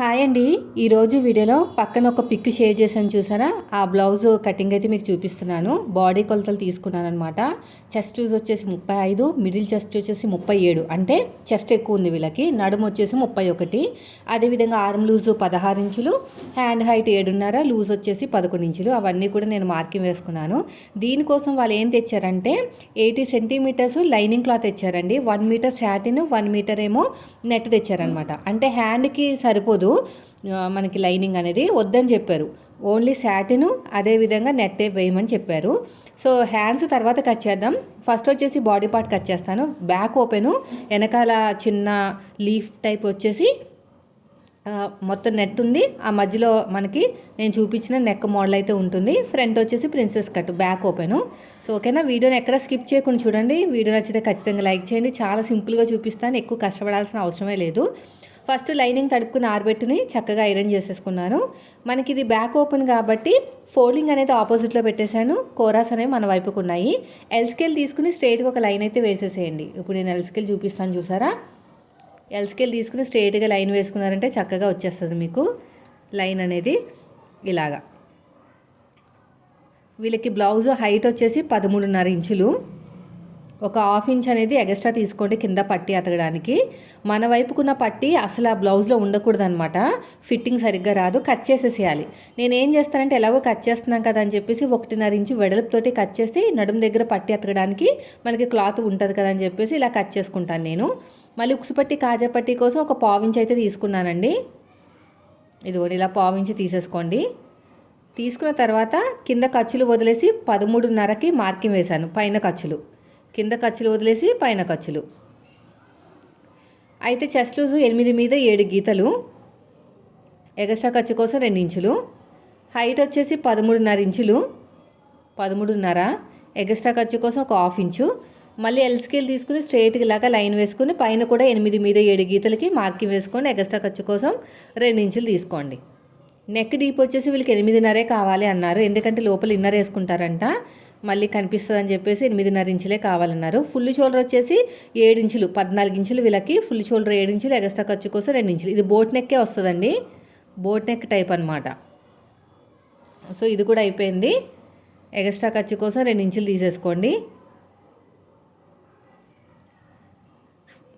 Hi అండి. ఈరోజు వీడియోలో పక్కన ఒక పిక్ షేర్ చేసాను చూసారా? ఆ బ్లౌజ్ కటింగ్ అయితే మీకు చూపిస్తున్నాను. బాడీ కొలతలు తీసుకున్నాను అనమాట చెస్ట్ వచ్చేసి ముప్పై ఐదు మిడిల్ చెస్ట్ వచ్చేసి ముప్పై ఏడు. అంటే చెస్ట్ ఎక్కువ ఉంది వీళ్ళకి. నడుము వచ్చేసి ముప్పై ఒకటి. అదేవిధంగా ఆర్మ్ లూజు పదహారు ఇంచులు. హ్యాండ్ హైట్ ఏడున్నర లూజ్ వచ్చేసి పదకొండు ఇంచులు. అవన్నీ కూడా నేను మార్కింగ్ వేసుకున్నాను. దీనికోసం వాళ్ళు ఏం తెచ్చారంటే eighty centimetres lining cloth తెచ్చారండి. One metre satin one metre ఏమో నెట్ తెచ్చారనమాట అంటే హ్యాండ్కి సరిపోదు. మనకి లైనింగ్ అనేది వద్దని చెప్పారు. ఓన్లీ శాటిను అదేవిధంగా నెట్ వేయమని చెప్పారు. సో హ్యాండ్స్ తర్వాత కట్ చేద్దాం. ఫస్ట్ వచ్చేసి బాడీ పార్ట్ కట్ చేస్తాను. బ్యాక్ ఓపెను వెనకాల చిన్న లీఫ్ టైప్ వచ్చేసి మొత్తం నెట్ ఉంది. ఆ మధ్యలో మనకి నేను చూపించిన నెక్ మోడల్ అయితే ఉంటుంది. ఫ్రంట్ వచ్చేసి princess cut back open. So ఓకేనా? వీడియోని ఎక్కడ స్కిప్ చేయకుండా చూడండి. వీడియో నచ్చితే ఖచ్చితంగా లైక్ చేయండి. చాలా సింపుల్గా చూపిస్తాను. ఎక్కువ కష్టపడాల్సిన అవసరమే లేదు. ఫస్ట్ లైనింగ్ తడుపుకున్న ఆరబెట్టుని చక్కగా ఐరన్ చేసేసుకున్నాను. మనకి ఇది బ్యాక్ ఓపెన్ కాబట్టి ఫోల్డింగ్ అనేది ఆపోజిట్లో పెట్టేశాను. కోరాస్ అనేవి మన వైపుకు ఉన్నాయి. ఎల్ స్కేల్ తీసుకుని స్ట్రైట్గా ఒక లైన్ అయితే వేసేసేయండి. ఇప్పుడు నేను ఎల్ స్కేల్ చూపిస్తాను చూసారా? ఎల్ స్కేల్ తీసుకుని స్ట్రైట్గా లైన్ వేసుకున్నారంటే చక్కగా వచ్చేస్తుంది మీకు. లైన్ అనేది ఇలాగా. వీళ్ళకి బ్లౌజ్ హైట్ వచ్చేసి పదమూడున్నర ఇంచులు. ఒక హాఫ్ ఇంచ్ అనేది ఎగస్ట్రా తీసుకోండి కింద పట్టి అతకడానికి మన వైపుకున్న పట్టి అసలు ఆ బ్లౌజ్లో ఉండకూడదు అనమాట ఫిట్టింగ్ సరిగ్గా రాదు కట్ చేసేసేయాలి. నేను ఏం చేస్తానంటే ఎలాగో కట్ చేస్తున్నాం కదా అని చెప్పేసి ఒకటిన్నర ఇంచు వెడల్పుతోటి కట్ చేసి నడుము దగ్గర పట్టి అతకడానికి మనకి క్లాత్ ఉంటుంది కదా అని చెప్పేసి ఇలా కట్ చేసుకుంటాను నేను. మళ్ళీ ఉక్సుపట్టి కాజాపట్టి కోసం ఒక పావించి అయితే తీసుకున్నానండి. ఇదిగోండి ఇలా పావించి తీసేసుకోండి. తీసుకున్న తర్వాత కింద ఖర్చులు వదిలేసి పదమూడున్నరకి మార్కింగ్ వేశాను పైన ఖర్చులు. కింద ఖర్చులు వదిలేసి పైన ఖర్చులు. అయితే చెస్ట్ లూజు ఎనిమిది మీద ఏడు గీతలు ఎగస్ట్రా ఖర్చు కోసం రెండు ఇంచులు హైట్ వచ్చేసి పదమూడున్నర ఇంచులు పదమూడున్నర ఎగస్ట్రా ఖర్చు కోసం ఒక హాఫ్ ఇంచు మళ్ళీ ఎల్ స్కేల్ తీసుకుని స్ట్రైట్గా లాగా లైన్ వేసుకుని పైన కూడా ఎనిమిది మీద ఏడు గీతలకి మార్కింగ్ వేసుకోండి ఎగస్ట్రా ఖర్చు కోసం రెండు ఇంచులు తీసుకోండి. నెక్ డీప్ వచ్చేసి వీళ్ళకి ఎనిమిదిన్నరే కావాలి అన్నారు. ఎందుకంటే లోపల ఇన్నర్ వేసుకుంటారంట. మళ్ళీ కనిపిస్తుంది అని చెప్పేసి ఎనిమిదిన్నర ఇంచులే కావాలన్నారు. ఫుల్ షోల్డర్ వచ్చేసి ఏడు ఇంచులు పద్నాలుగు ఇంచులు వీళ్ళకి ఫుల్ షోల్డర్ ఏడు ఇంచులు ఎగస్ట్రా ఖర్చు కోసం రెండు ఇంచులు. ఇది బోట్ నెక్కే వస్తుందండి. బోట్ నెక్ టైప్ అనమాట సో ఇది కూడా అయిపోయింది. ఎగస్ట్రా ఖర్చు కోసం రెండు ఇంచులు తీసేసుకోండి.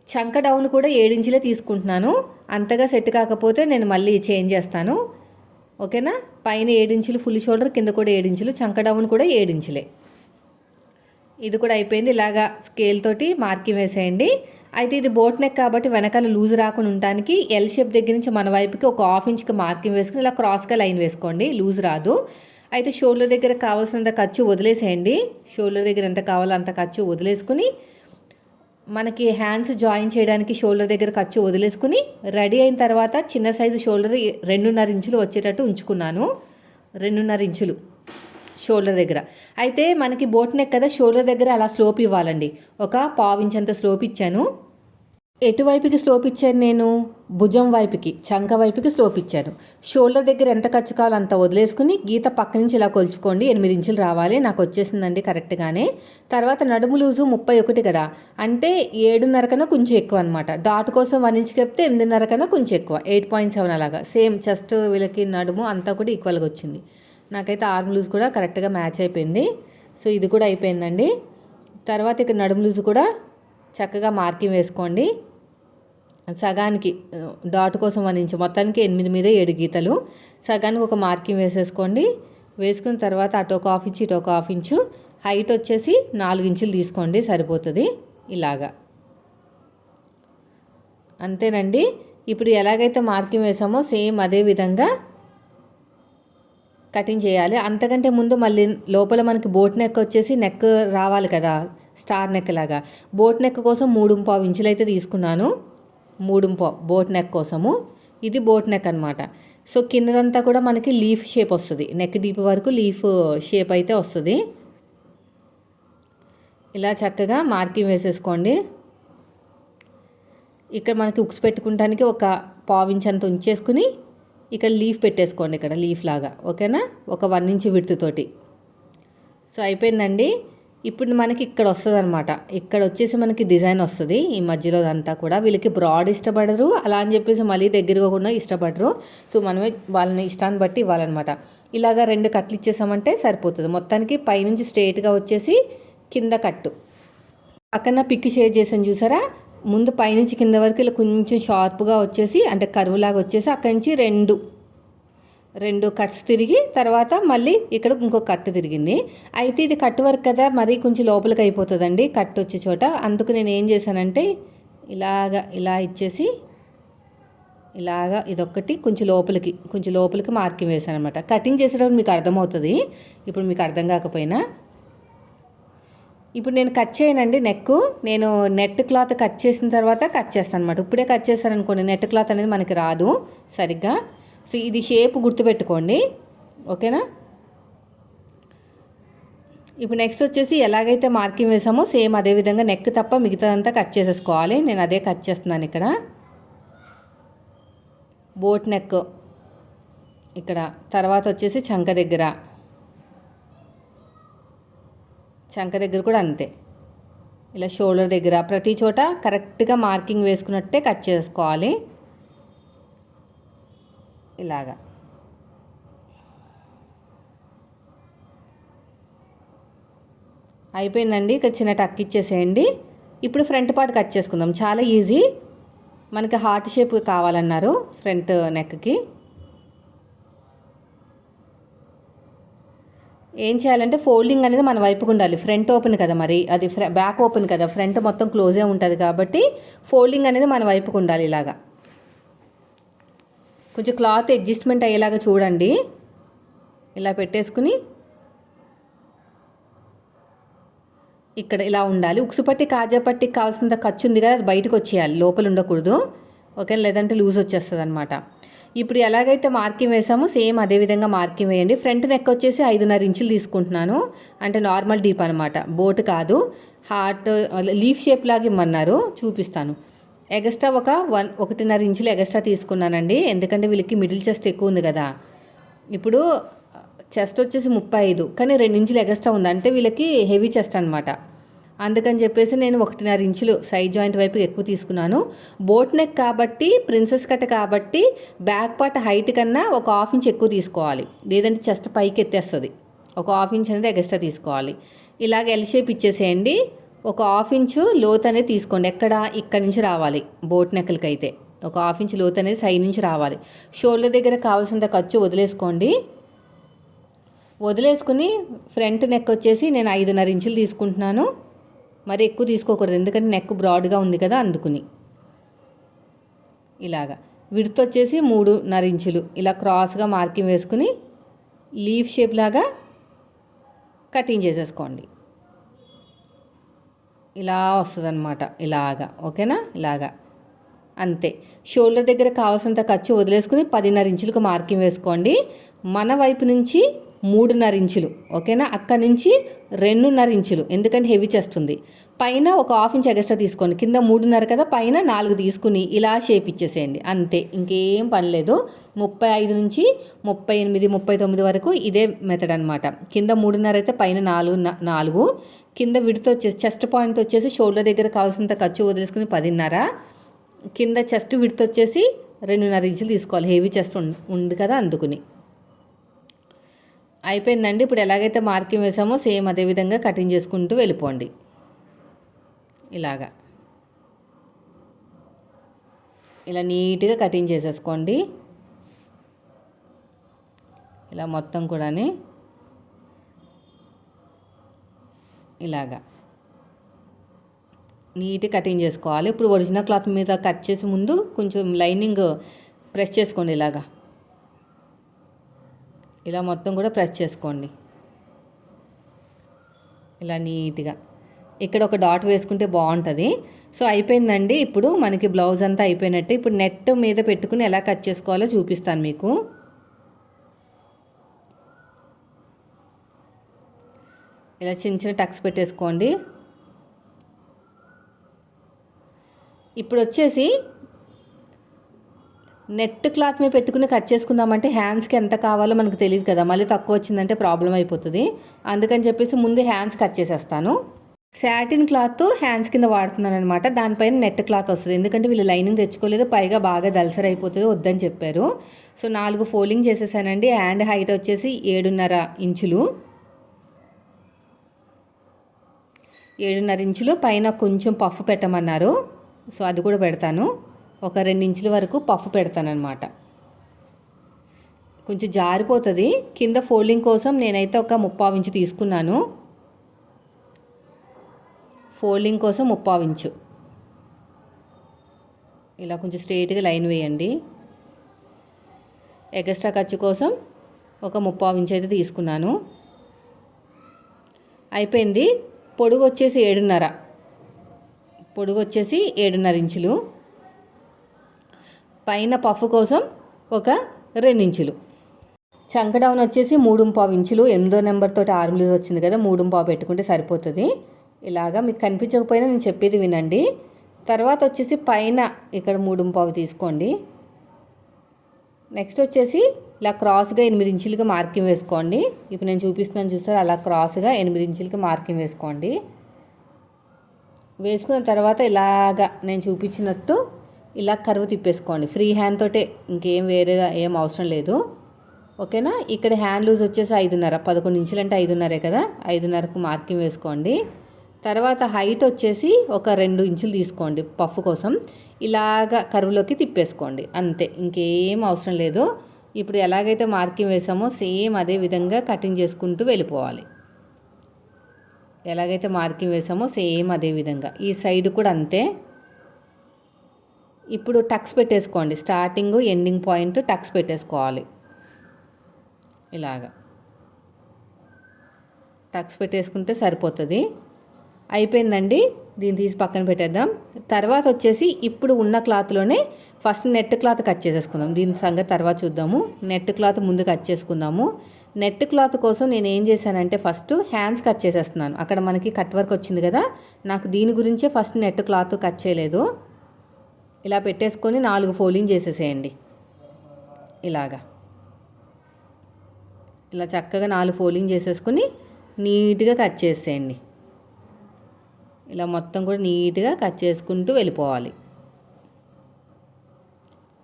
చంక డౌన్ కూడా ఏడించులే తీసుకుంటున్నాను. అంతగా సెట్ కాకపోతే నేను మళ్ళీ చేంజ్ చేస్తాను. ఓకేనా? పైన ఏడించులు ఫుల్ షోల్డర్ కింద కూడా ఏడించులు చంక డౌన్ కూడా ఏడించులే ఇది కూడా అయిపోయింది. ఇలాగా స్కేల్ తోటి మార్కింగ్ వేసేయండి. అయితే ఇది బోట్ నెక్ కాబట్టి వెనకాల లూజ్ రాకుండా ఉండటానికి ఎల్ షేప్ దగ్గర నుంచి మన వైపుకి ఒక హాఫ్ ఇంచ్కి మార్కింగ్ వేసుకుని ఇలా క్రాస్గా లైన్ వేసుకోండి. లూజ్ రాదు. అయితే షోల్డర్ దగ్గర కావాల్సినంత ఖర్చు వదిలేసేయండి. షోల్డర్ దగ్గర ఎంత కావాలో అంత ఖర్చు వదిలేసుకుని మనకి హ్యాండ్స్ జాయిన్ చేయడానికి షోల్డర్ దగ్గర ఖర్చు వదిలేసుకుని రెడీ అయిన తర్వాత చిన్న సైజు షోల్డర్ రెండున్నర ఇంచులు వచ్చేటట్టు ఉంచుకున్నాను. రెండున్నర ఇంచులు షోల్డర్ దగ్గర. అయితే మనకి బోట్ నెక్ కదా షోల్డర్ దగ్గర అలా స్లోప్ ఇవ్వాలండి. ఒక పావు ఇంచంత స్లోప్ ఇచ్చాను. ఎటువైపుకి స్లోప్ ఇచ్చాను నేను? భుజం వైపుకి చంక వైపుకి స్లోప్ ఇచ్చాను. షోల్డర్ దగ్గర ఎంత ఖర్చు కావాలో అంత వదిలేసుకుని గీత పక్క నుంచి ఇలా కొలుచుకోండి ఎనిమిది ఇంచులు రావాలి నాకు వచ్చేసిందండి కరెక్ట్గానే తర్వాత నడుము లూజు ముప్పై ఒకటి కదా అంటే ఏడున్నర కన్నా కొంచెం ఎక్కువ అనమాట డాట్ కోసం వన్ ఇంచ్ చెప్తే ఎనిమిదిన్నర కన్నా కొంచెం ఎక్కువ ఎయిట్ పాయింట్ సెవెన్ అలాగా. సేమ్ చెస్ట్ వీళ్ళకి నడుము అంతా కూడా ఈక్వల్గా వచ్చింది. నాకైతే ఆర్మ్ లూజ్ కూడా కరెక్ట్గా మ్యాచ్ అయిపోయింది. సో ఇది కూడా అయిపోయిందండి. తర్వాత ఇక్కడ నడుము లూజు కూడా చక్కగా మార్కింగ్ వేసుకోండి. సగానికి డాట్ కోసం అందించి మొత్తానికి ఎనిమిది మీద ఏడు గీతలు. సగానికి ఒక మార్కింగ్ వేసేసుకోండి. వేసుకున్న తర్వాత అటు ఒక హాఫ్ ఇంచు ఇటు ఒక హాఫ్ ఇంచు. హైట్ వచ్చేసి నాలుగు ఇంచులు తీసుకోండి సరిపోతుంది. ఇలాగా. అంతేనండి. ఇప్పుడు ఎలాగైతే మార్కింగ్ వేసామో సేమ్ అదే విధంగా కటింగ్ చేయాలి. అంతకంటే ముందు మళ్ళీ లోపల మనకి బోట్ నెక్ వచ్చేసి నెక్ రావాలి కదా స్టార్ నెక్ లాగా. బోట్ నెక్ కోసం మూడు పావు ఇంచులు అయితే తీసుకున్నాను. మూడు బోట్ నెక్ కోసము. ఇది బోట్ నెక్ అనమాట సో కిందదంతా కూడా మనకి లీఫ్ షేప్ వస్తుంది. నెక్ డీప్ వరకు లీఫ్ షేప్ అయితే వస్తుంది. ఇలా చక్కగా మార్కింగ్ వేసేసుకోండి. ఇక్కడ మనకి ఉక్స్ పెట్టుకుంటానికి ఒక పావించ్ అంత ఉంచేసుకుని ఇక్కడ లీఫ్ పెట్టేసుకోండి ఇక్కడ లీఫ్ లాగా. ఓకేనా? ఒక వన్ ఇంచ్ విడుతుతోటి సో అయిపోయిందండి. ఇప్పుడు మనకి ఇక్కడ వస్తుంది అనమాట ఇక్కడ వచ్చేసి మనకి డిజైన్ వస్తుంది. ఈ మధ్యలో అంతా కూడా వీళ్ళకి బ్రాడ్ ఇష్టపడరు. అలా అని చెప్పేసి మళ్ళీ దగ్గరగా కూడా ఇష్టపడరు. సో మనమే వాళ్ళని ఇష్టాన్ని బట్టి ఇవ్వాలన్నమాట. ఇలాగా రెండు కట్లు ఇచ్చేసామంటే సరిపోతుంది. మొత్తానికి పైనుంచి స్ట్రైట్గా వచ్చేసి కింద కట్టు. పక్కన పిక్ షేర్ చేసాను చూసారా? ముందు పైనుంచి కింద వరకు ఇలా కొంచెం షార్ప్గా వచ్చేసి అంటే కరువులాగా వచ్చేసి అక్కడి నుంచి రెండు రెండు కట్స్ తిరిగి తర్వాత మళ్ళీ ఇక్కడ ఇంకో కట్టు తిరిగింది. అయితే ఇది కట్ వర్క్ కదా మరీ కొంచెం లోపలికి అయిపోతుందండి కట్ వచ్చే చోట. అందుకు నేను ఏం చేశానంటే ఇలాగా ఇలా ఇచ్చేసి ఇలాగా ఇదొక్కటి కొంచెం లోపలికి కొంచెం లోపలికి మార్కింగ్ వేసాను అనమాట కటింగ్ చేసేటప్పుడు మీకు అర్థమవుతుంది. ఇప్పుడు మీకు అర్థం కాకపోయినా. ఇప్పుడు నేను కట్ చేయనండి నెక్ నేను నెట్ క్లాత్ కట్ చేసిన తర్వాత కట్ చేస్తాను అనమాట ఇప్పుడే కట్ చేస్తాను అనుకోండి నెట్ క్లాత్ అనేది మనకి రాదు సరిగ్గా. ఇది షేప్ గుర్తుపెట్టుకోండి. ఓకేనా ఇప్పుడు నెక్స్ట్ వచ్చేసి ఎలాగైతే మార్కింగ్ వేసామో సేమ్ అదే విధంగా నెక్ తప్ప మిగతాదంతా కట్ చేసేసుకోవాలి. నేను అదే కట్ చేస్తున్నాను ఇక్కడ. బోట్ నెక్ ఇక్కడ. తర్వాత వచ్చేసి చంక దగ్గర. చంక దగ్గర కూడా అంతే. ఇలా షోల్డర్ దగ్గర. ప్రతి చోట కరెక్ట్గా మార్కింగ్ వేసుకున్నట్టే కట్ చేసుకోవాలి ఇలాగా. అయిపోయిందండి ఇక చిన్న టక్ ఇచ్చేసేయండి. ఇప్పుడు ఫ్రంట్ పార్ట్ కట్ చేసుకుందాం. చాలా ఈజీ మనకి హార్ట్ షేప్ కావాలన్నారు ఫ్రంట్ నెక్కి ఏం చేయాలంటే ఫోల్డింగ్ అనేది మన వైపుకు ఉండాలి. ఫ్రంట్ ఓపెన్ కదా మరి. అది బ్యాక్ ఓపెన్ కదా. ఫ్రంట్ మొత్తం క్లోజే ఉంటుంది కాబట్టి ఫోల్డింగ్ అనేది మన వైపుకు ఉండాలి ఇలాగా. కొంచెం క్లాత్ అడ్జస్ట్మెంట్ అయ్యేలాగా చూడండి. ఇలా పెట్టేసుకుని ఇక్కడ ఇలా ఉండాలి. ఉక్సుపట్టి కాజాపట్టికి కావాల్సినంత ఖర్చు ఉంది కదా అది బయటకు వచ్చేయాలి. లోపల ఉండకూడదు. ఓకే లేదంటే లూజ్ వచ్చేస్తుంది అనమాట ఇప్పుడు ఎలాగైతే మార్కింగ్ వేసామో సేమ్ అదే విధంగా మార్కింగ్ వేయండి. ఫ్రంట్ నెక్ వచ్చేసి ఐదున్నర ఇంచులు తీసుకుంటున్నాను. అంటే నార్మల్ డీప్ అనమాట బోట్ కాదు. హార్ట్ లీఫ్ షేప్ లాగా ఇమ్మన్నారు. చూపిస్తాను. ఎగస్ట్రా ఒక వన్ ఒకటిన్నర ఇంచులు ఎగస్ట్రా తీసుకున్నానండి. ఎందుకంటే వీళ్ళకి మిడిల్ చెస్ట్ ఎక్కువ ఉంది కదా. ఇప్పుడు చెస్ట్ వచ్చేసి ముప్పై ఐదు కానీ రెండు ఇంచులు ఎగస్ట్రా ఉంది. అంటే వీళ్ళకి హెవీ చెస్ట్ అనమాట అందుకని చెప్పేసి నేను ఒకటిన్నర ఇంచులు సైడ్ జాయింట్ వైపు ఎక్కువ తీసుకున్నాను. బోట్ నెక్ కాబట్టి ప్రిన్సెస్ కట్ కాబట్టి బ్యాక్ పార్ట్ హైట్ కన్నా ఒక హాఫ్ ఇంచ్ ఎక్కువ తీసుకోవాలి. లేదంటే చెస్ట్ పైకి ఎత్తేస్తుంది ఒక హాఫ్ ఇంచ్ అనేది ఎక్స్ట్రా తీసుకోవాలి. ఇలాగ ఎల్ షేప్ ఇచ్చేసేయండి. ఒక హాఫ్ ఇంచు లోత్ అనేది తీసుకోండి. ఎక్కడ? ఇక్కడ నుంచి రావాలి. బోట్ నెక్కలకి అయితే ఒక హాఫ్ ఇంచ్ లోత్ అనేది సైడ్ నుంచి రావాలి. షోల్డర్ దగ్గర కావాల్సినంత ఖర్చు వదిలేసుకోండి. వదిలేసుకుని ఫ్రంట్ నెక్ వచ్చేసి నేను ఐదున్నర ఇంచులు తీసుకుంటున్నాను. మరి ఎక్కువ తీసుకోకూడదు. ఎందుకంటే నెక్ బ్రాడ్గా ఉంది కదా అందుకుని. ఇలాగా. విడత వచ్చేసి మూడున్నర ఇంచులు. ఇలా క్రాస్గా మార్కింగ్ వేసుకుని లీఫ్ షేప్ లాగా కటింగ్ చేసేసుకోండి. ఇలా వస్తుంది అనమాట ఇలాగా. ఓకేనా? ఇలాగా. అంతే. షోల్డర్ దగ్గర కావాల్సినంత ఖర్చు వదిలేసుకుని పదిన్నర ఇంచులకు మార్కింగ్ వేసుకోండి. మన వైపు నుంచి మూడున్నర ఇంచులు ఓకేనా? అక్కడి నుంచి రెండున్నర ఇంచులు ఎందుకంటే హెవీ చేస్తుంది పైన ఒక హాఫ్ ఇంచ్ ఎగస్ట్రా తీసుకోండి. కింద మూడున్నర కదా పైన నాలుగు తీసుకుని ఇలా షేప్ ఇచ్చేసేయండి. అంతే ఇంకేం పని లేదు. ముప్పై ఐదు నుంచి ముప్పై ఎనిమిది ముప్పై తొమ్మిది వరకు ఇదే మెథడ్ అనమాట కింద మూడున్నర అయితే పైన నాలుగు నాలుగు. కింద విడితో వచ్చేసి చెస్ట్ పాయింట్ వచ్చేసి షోల్డర్ దగ్గర కావాల్సినంత ఖర్చు వదిలేసుకుని పదిన్నర. కింద చెస్ట్ విడితో వచ్చేసి రెండున్నర ఇంచులు తీసుకోవాలి. హెవీ చెస్ట్ ఉంది కదా అందుకుని. అయిపోయిందండి. ఇప్పుడు ఎలాగైతే మార్కింగ్ వేసామో సేమ్ అదే విధంగా కటింగ్ చేసుకుంటూ వెళ్ళిపోండి. ఇలాగా. ఇలా నీట్గా కటింగ్ చేసేసుకోండి. ఇలా మొత్తం కూడా ఇలాగా. నీట్గా కటింగ్ చేసుకోవాలి. ఇప్పుడు ఒరిజినల్ క్లాత్ మీద కట్ చేసి ముందు కొంచెం లైనింగ్ ప్రెస్ చేసుకోండి ఇలాగా. ఇలా మొత్తం కూడా ప్రెస్ చేసుకోండి. ఇలా నీట్గా. ఇక్కడ ఒక డాట్ వేసుకుంటే బాగుంటుంది. సో అయిపోయిందండి. ఇప్పుడు మనకి బ్లౌజ్ అంతా అయిపోయినట్టు ఇప్పుడు నెట్ మీద పెట్టుకుని ఎలా కట్ చేసుకోవాలో చూపిస్తాను మీకు. ఇలా చిన్న చిన్న టక్స్ పెట్టేసుకోండి. ఇప్పుడు వచ్చేసి నెట్ క్లాత్ మీద పెట్టుకుని కట్ చేసుకుందామంటే హ్యాండ్స్కి ఎంత కావాలో మనకు తెలియదు కదా. మళ్ళీ తక్కువ వచ్చిందంటే ప్రాబ్లం అయిపోతుంది. అందుకని చెప్పేసి ముందు హ్యాండ్స్ కట్ చేసేస్తాను. శాటిన్ క్లాత్ హ్యాండ్స్ కింద వాడుతున్నాను అనమాట దానిపైన నెట్ క్లాత్ వస్తుంది. ఎందుకంటే వీళ్ళు లైనింగ్ తెచ్చుకోలేదు. పైగా బాగా దలసరి అయిపోతుంది వద్దని చెప్పారు. సో నాలుగు ఫోల్డింగ్ చేసేసానండి. హ్యాండ్ హైట్ వచ్చేసి ఏడున్నర ఇంచులు. ఏడున్నర ఇంచులు. పైన కొంచెం పఫ్ పెట్టమన్నారు. సో అది కూడా పెడతాను. ఒక రెండు ఇంచుల వరకు పఫ్ పెడతానమాట కొంచెం జారిపోతుంది. కింద ఫోల్డింగ్ కోసం నేనైతే ఒక ముప్పావు ఇంచు తీసుకున్నాను. ఫోల్డింగ్ కోసం ముప్పావు ఇంచు. ఇలా కొంచెం స్ట్రైట్గా లైన్ వేయండి. ఎగస్ట్రా ఖర్చు కోసం ఒక ముప్పావు ఇంచు అయితే తీసుకున్నాను. అయిపోయింది. పొడుగు వచ్చేసి ఏడున్నర. పొడుగు వచ్చేసి ఏడున్నర ఇంచులు. పైన పఫ్ కోసం ఒక రెండించులు. చంక డౌన్ వచ్చేసి మూడు పావు ఇంచులు. ఎనిమిదో నెంబర్ తోటి వచ్చింది కదా మూడు పావు పెట్టుకుంటే సరిపోతుంది. ఇలాగా మీకు కనిపించకపోయినా నేను చెప్పేది వినండి. తర్వాత వచ్చేసి పైన ఇక్కడ మూడు పావు తీసుకోండి. నెక్స్ట్ వచ్చేసి ఇలా క్రాస్గా ఎనిమిది ఇంచులకి మార్కింగ్ వేసుకోండి. ఇప్పుడు నేను చూపిస్తున్నాను చూస్తారు అలా క్రాస్గా ఎనిమిది ఇంచులకి మార్కింగ్ వేసుకోండి. వేసుకున్న తర్వాత ఇలాగా నేను చూపించినట్టు ఇలా కరువు తిప్పేసుకోండి. ఫ్రీ హ్యాండ్ తోటే ఇంకేం వేరే ఏం అవసరం లేదు. ఓకేనా? ఇక్కడ హ్యాండ్ లూజ్ వచ్చేసి ఐదున్నర. పదకొండు ఇంచులు అంటే ఐదున్నరే కదా? ఐదున్నరకు మార్కింగ్ వేసుకోండి. తర్వాత హైట్ వచ్చేసి ఒక రెండు ఇంచులు తీసుకోండి పఫ్ కోసం. ఇలాగ కరువులోకి తిప్పేసుకోండి. అంతే. ఇంకేం అవసరం లేదు. ఇప్పుడు ఎలాగైతే మార్కింగ్ వేసామో సేమ్ అదే విధంగా కటింగ్ చేసుకుంటూ వెళ్ళిపోవాలి. ఎలాగైతే మార్కింగ్ వేసామో సేమ్ అదే విధంగా. ఈ సైడ్ కూడా అంతే. ఇప్పుడు టక్స్ పెట్టేసుకోండి. స్టార్టింగ్ ఎండింగ్ పాయింట్ టక్స్ పెట్టేసుకోవాలి. ఇలాగా. టక్స్ పెట్టేసుకుంటే సరిపోతుంది. అయిపోయిందండి. దీన్ని తీసి పక్కన పెట్టేద్దాం. తర్వాత వచ్చేసి ఇప్పుడు ఉన్న క్లాత్లోనే ఫస్ట్ నెట్ క్లాత్ కట్ చేసేసుకుందాం. దీని సంగతి తర్వాత చూద్దాము. నెట్ క్లాత్ ముందు కట్ చేసుకుందాము. నెట్ క్లాత్ కోసం నేను ఏం చేశానంటే ఫస్ట్ హ్యాండ్స్ కట్ చేసేస్తున్నాను. అక్కడ మనకి కట్ వర్క్ వచ్చింది కదా. నాకు దీని గురించే ఫస్ట్ నెట్ క్లాత్ కట్ చేయలేదు. ఇలా పెట్టేసుకొని నాలుగు ఫోల్డింగ్ చేసేసేయండి. ఇలాగా. ఇలా చక్కగా నాలుగు ఫోల్డింగ్ చేసేసుకుని నీట్గా కట్ చేసేయండి. ఇలా మొత్తం కూడా నీట్గా కట్ చేసుకుంటూ వెళ్ళిపోవాలి.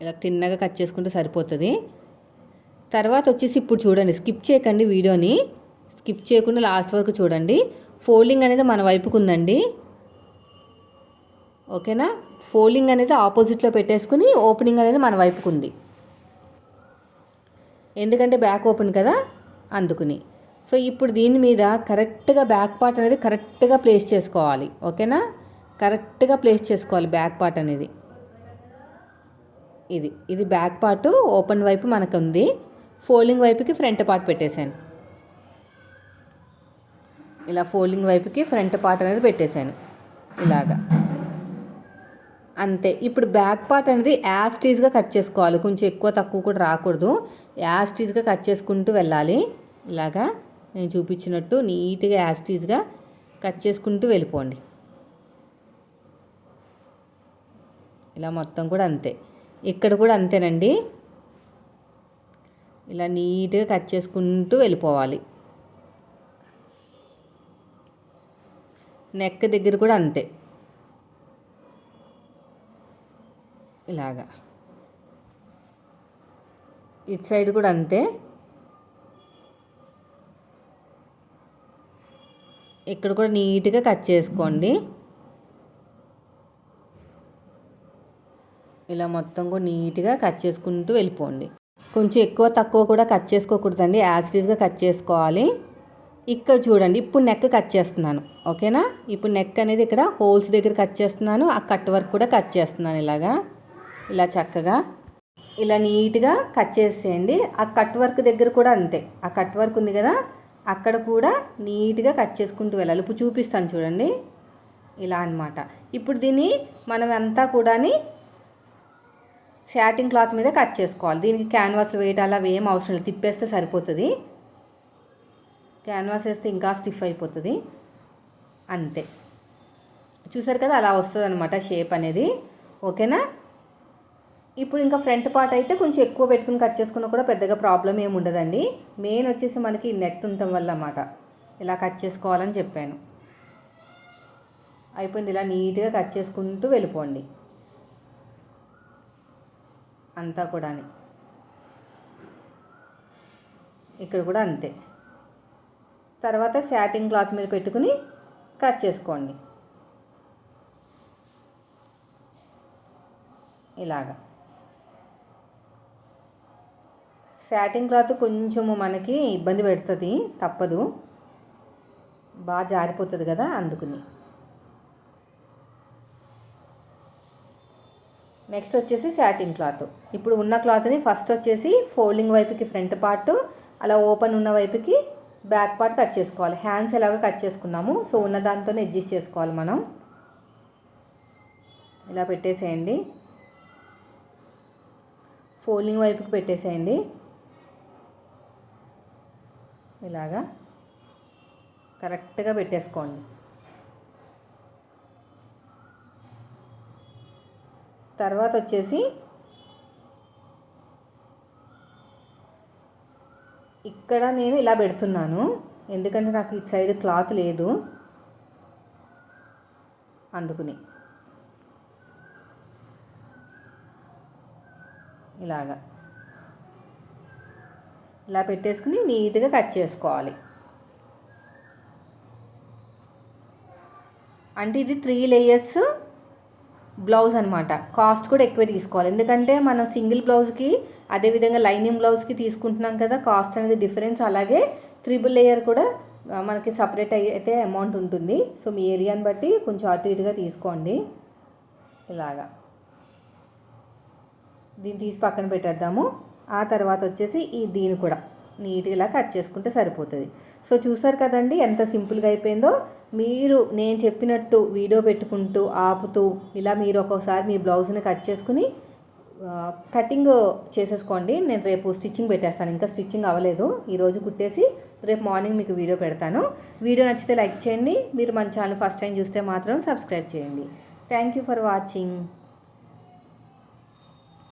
ఇలా తిన్నగా కట్ చేసుకుంటే సరిపోతుంది. తర్వాత వచ్చేసి ఇప్పుడు చూడండి స్కిప్ చేయకండి వీడియోని. స్కిప్ చేయకుండా లాస్ట్ వరకు చూడండి. ఫోల్డింగ్ అనేది మన వైపుకు ఉందండి ఓకేనా? ఫోల్డింగ్ అనేది ఆపోజిట్లో పెట్టేసుకుని ఓపెనింగ్ అనేది మన వైపుకు ఉంది ఎందుకంటే బ్యాక్ ఓపెన్ కదా అందుకుని. సో ఇప్పుడు దీని మీద కరెక్ట్గా బ్యాక్ పార్ట్ అనేది కరెక్ట్గా ప్లేస్ చేసుకోవాలి. ఓకేనా? కరెక్ట్గా ప్లేస్ చేసుకోవాలి బ్యాక్ పార్ట్ అనేది. ఇది ఇది బ్యాక్ పార్ట్ ఓపెన్ వైపు మనకు ఉంది ఫోల్డింగ్ వైపుకి ఫ్రంట్ పార్ట్ పెట్టేశాను. ఇలా ఫోల్డింగ్ వైపుకి ఫ్రంట్ పార్ట్ అనేది పెట్టేశాను. ఇలాగా. అంతే. ఇప్పుడు బ్యాక్ పార్ట్ అనేది యాస్టీజ్గా కట్ చేసుకోవాలి. కొంచెం ఎక్కువ తక్కువ కూడా రాకూడదు. యాస్టీజ్గా కట్ చేసుకుంటూ వెళ్ళాలి. ఇలాగా నేను చూపించినట్టు నీట్గా యాస్టీజ్గా కట్ చేసుకుంటూ వెళ్ళిపోండి. ఇలా మొత్తం కూడా అంతే. ఇక్కడ కూడా అంతేనండి. ఇలా నీట్గా కట్ చేసుకుంటూ వెళ్ళిపోవాలి. నెక్ దగ్గర కూడా అంతే. ఇలాగా. ఇటు సైడ్ కూడా అంతే. ఇక్కడ కూడా నీట్గా కట్ చేసుకోండి. ఇలా మొత్తం కూడా నీట్గా కట్ చేసుకుంటూ వెళ్ళిపోండి. కొంచెం ఎక్కువ తక్కువ కూడా కట్ చేసుకోకూడదండి. యాసిడ్గా కట్ చేసుకోవాలి. ఇక్కడ చూడండి ఇప్పుడు నెక్ కట్ చేస్తున్నాను. ఓకేనా? ఇప్పుడు నెక్ అనేది ఇక్కడ హోల్స్ దగ్గర కట్ చేస్తున్నాను. ఆ కట్ వర్క్ కూడా కట్ చేస్తున్నాను ఇలాగా. ఇలా చక్కగా ఇలా నీట్గా కట్ చేసేయండి. ఆ కట్ వర్క్ దగ్గర కూడా అంతే. ఆ కట్ వర్క్ ఉంది కదా అక్కడ కూడా నీట్గా కట్ చేసుకుంటూ వెళ్ళాలి. ఇప్పుడు చూపిస్తాను చూడండి. ఇలా అనమాట ఇప్పుడు దీన్ని మనం అంతా కూడా శాటింగ్ క్లాత్ మీద కట్ చేసుకోవాలి. దీనికి క్యాన్వాస్ వేయడం అలా ఏం అవసరం లేదు. తిప్పేస్తే సరిపోతుంది. క్యాన్వాస్ వేస్తే ఇంకా స్టిఫ్ అయిపోతుంది. అంతే. చూసారు కదా అలా వస్తుంది అనమాట షేప్ అనేది. ఓకేనా? ఇప్పుడు ఇంకా ఫ్రంట్ పార్ట్ అయితే కొంచెం ఎక్కువ పెట్టుకుని కట్ చేసుకున్నా కూడా పెద్దగా ప్రాబ్లం ఏమి ఉండదండి. మెయిన్ వచ్చేసి మనకి నెట్ ఉండటం వల్ల అన్నమాట. ఇలా కట్ చేసుకోవాలని చెప్పాను. అయిపోయింది. ఇలా నీట్గా కట్ చేసుకుంటూ వెళ్ళిపోండి. అంతా కూడా ఇక్కడ కూడా అంతే. తర్వాత శాటింగ్ క్లాత్ మీద పెట్టుకుని కట్ చేసుకోండి. ఇలాగా. శాటిన్ క్లాత్ కొంచెము మనకి ఇబ్బంది పెడుతుంది తప్పదు. బాగా జారిపోతుంది కదా అందుకుని. నెక్స్ట్ వచ్చేసి శాటిన్ క్లాత్ ఇప్పుడు ఉన్న క్లాత్ని ఫస్ట్ వచ్చేసి ఫోల్డింగ్ వైపుకి ఫ్రంట్ పార్ట్ అలా ఓపెన్ ఉన్న వైపుకి బ్యాక్ పార్ట్ కట్ చేసుకోవాలి. హ్యాండ్స్ ఎలాగో కట్ చేసుకున్నాము సో ఉన్న దాంతోనే అడ్జస్ట్ చేసుకోవాలి మనం. ఇలా పెట్టేసేయండి. ఫోల్డింగ్ వైపుకి పెట్టేసేయండి. ఇలాగా కరెక్ట్గా పెట్టేసుకోండి. తర్వాత వచ్చేసి ఇక్కడ నేను ఇలా పెడుతున్నాను. ఎందుకంటే నాకు ఈ సైడ్ క్లాత్ లేదు. అందుకుని ఇలాగా. ఇలా పెట్టేసుకుని నీట్గా కట్ చేసుకోవాలి. అంటే ఇది త్రీ లేయర్స్ బ్లౌజ్ అనమాట కాస్ట్ కూడా ఎక్కువే తీసుకోవాలి. ఎందుకంటే మనం సింగిల్ బ్లౌజ్కి అదేవిధంగా లైనింగ్ బ్లౌజ్కి తీసుకుంటున్నాం కదా కాస్ట్ అనేది డిఫరెన్స్. అలాగే త్రిబుల్ లేయర్ కూడా మనకి సపరేట్ అయితే అమౌంట్ ఉంటుంది. సో మీ ఏరియాని బట్టి కొంచెం అటు ఇటుగా తీసుకోండి. ఇలాగా. దీన్ని తీసి పక్కన పెట్టేద్దాము. ఆ తర్వాత వచ్చేసి ఈ దీన్ని కూడా నీట్గా ఇలా కట్ చేసుకుంటే సరిపోతుంది. సో చూసారు కదండి ఎంత సింపుల్గా అయిపోయిందో? మీరు నేను చెప్పినట్టు వీడియో పెట్టుకుంటూ ఆపుతూ ఇలా మీరు ఒక్కోసారి మీ బ్లౌజ్ని కట్ చేసుకుని కటింగ్ చేసేసుకోండి. నేను రేపు స్టిచ్చింగ్ పెట్టేస్తాను. ఇంకా స్టిచ్చింగ్ అవ్వలేదు. ఈరోజు కుట్టేసి రేపు మార్నింగ్ మీకు వీడియో పెడతాను. వీడియో నచ్చితే లైక్ చేయండి. మీరు మన ఛానల్ ఫస్ట్ టైం చూస్తే మాత్రం సబ్స్క్రైబ్ చేయండి. Thank you for watching.